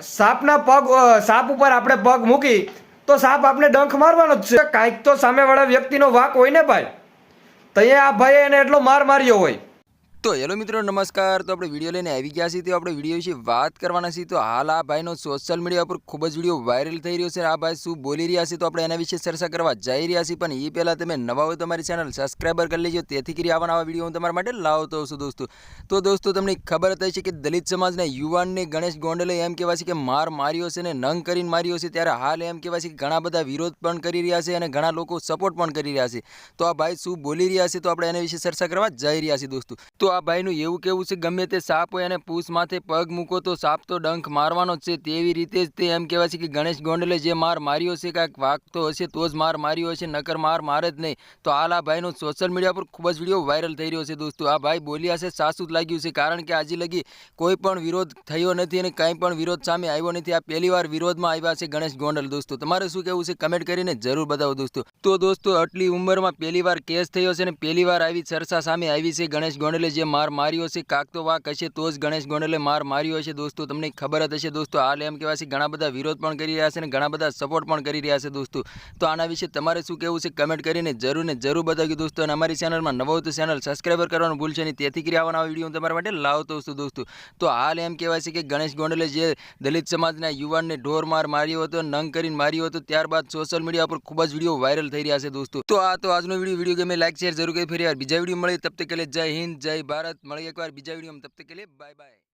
સાપના પગ સાપ ઉપર આપણે પગ મૂકી, તો સાપ આપણે ડંખ મારવાનો જ છે. કાંઈક તો સામેવાળા વ્યક્તિનો વાક હોય ને ભાઈ? તો આ ભાઈએ એને એટલો માર માર્યો હોય. તો હેલો મિત્રો, નમસ્કાર. તો આપણે વીડિયો લઈને આવી ગયા છીએ. તો આપણે વીડિયો વિશે વાત કરવાના છીએ. તો હાલ આ ભાઈનો સોશિયલ મીડિયા પર ખૂબ જ વીડિયો વાયરલ થઈ રહ્યો છે. આ ભાઈ શું બોલી રહ્યા છે તો આપણે એના વિશે ચર્ચા કરવા જઈ રહ્યા છીએ. પણ એ પહેલાં તમે નવા હોય તમારી ચેનલ સબસ્ક્રાઈબર કરી લેજો. તેથી કરી આવા નવા વીડિયો હું તમારા માટે લાવતો છું દોસ્તો. તો દોસ્તો, તમને ખબર થઈ છે કે દલિત સમાજના યુવાનને ગણેશ ગોંડલે એમ કહેવાય છે કે માર માર્યો છે ને નંગ કરીને માર્યો છે. ત્યારે હાલ એમ કહેવાય છે કે ઘણા બધા વિરોધ પણ કરી રહ્યા છે અને ઘણા લોકો સપોર્ટ પણ કરી રહ્યા છે. તો આ ભાઈ શું બોલી રહ્યા છે તો આપણે એના વિશે ચર્ચા કરવા જઈ રહ્યા છીએ દોસ્તો. તો આ ભાઈનું એવું કેવું છે, ગમે તે સાપ હોય અને પૂછ માથે પગ મૂકો તો સાપ તો ડંખ મારવાનો જ છે. તેવી રીતે જ તે એમ કહેવાય છે કે ગણેશ ગોંડલે જે માર માર્યો છે, કાંઈક વાગતો હશે, તો જ માર માર્યો હશે, નકર માર મારે જ નહીં. તો હાલ આ ભાઈનો સોશિયલ મીડિયા પર ખૂબ જ વીડિયો વાયરલ થઈ રહ્યો છે દોસ્તો. આ ભાઈ બોલ્યા છે, સાસુ જ લાગ્યું છે, કારણ કે આજે લગી કોઈ પણ વિરોધ થયો નથી અને કંઈ પણ વિરોધ સામે આવ્યો નથી. આ પહેલી વાર વિરોધમાં આવ્યા છે ગણેશ ગોંડલ દોસ્તો. તમારે શું કહેવું છે કમેન્ટ કરીને જરૂર બતાવો દોસ્તો. તો દોસ્તો, આટલી ઉંમરમાં પહેલી વાર કેસ થયો છે અને પહેલી વાર આવી ચર્ચા સામે આવી છે ગણેશ ગોંડલે જે માર માર્યો છે, કાક તો વાક હશે તો જ ગણેશ ગોંડલે માર માર્યો હશે દોસ્તો. તમને ખબર જ હશે દોસ્તો, હાલ એમ કહેવાય છે, ઘણા બધા વિરોધ પણ કરી રહ્યા છે અને ઘણા બધા સપોર્ટ પણ કરી રહ્યા છે દોસ્તો. તો આના વિશે તમારે શું કહેવું છે કમેન્ટ કરીને જરૂર ને જરૂર બતાવ્યું દોસ્તો અને અમારી ચેનલમાં નવો તો ચેનલ સબસ્ક્રાઈબર કરવાનું ભૂલશે નહીં. તેથી કરી આવવાના વીડિયો હું તમારા માટે લાવતો છું દોસ્તો. તો હાલ એમ કહેવાય છે કે ગણેશ ગોંડલે જે દલિત સમાજના યુવાનને ઢોર માર માર્યો હતો, નંગ કરીને માર્યો હતો, ત્યારબાદ સોશિયલ મીડિયા પર ખૂબ જ વીડિયો વાયરલ થઈ રહ્યા છે દોસ્તો. તો આ તો આજનો વીડિયો વીડિયો ગમે લાઈક શેર જરૂર કરી ફરી બીજા વીડિયો મળે તબ તક જય હિન્દ, જય ભારત. મળી એકવાર બીજા વિડીયોમાં. તબ તક કે લે બાય બાય.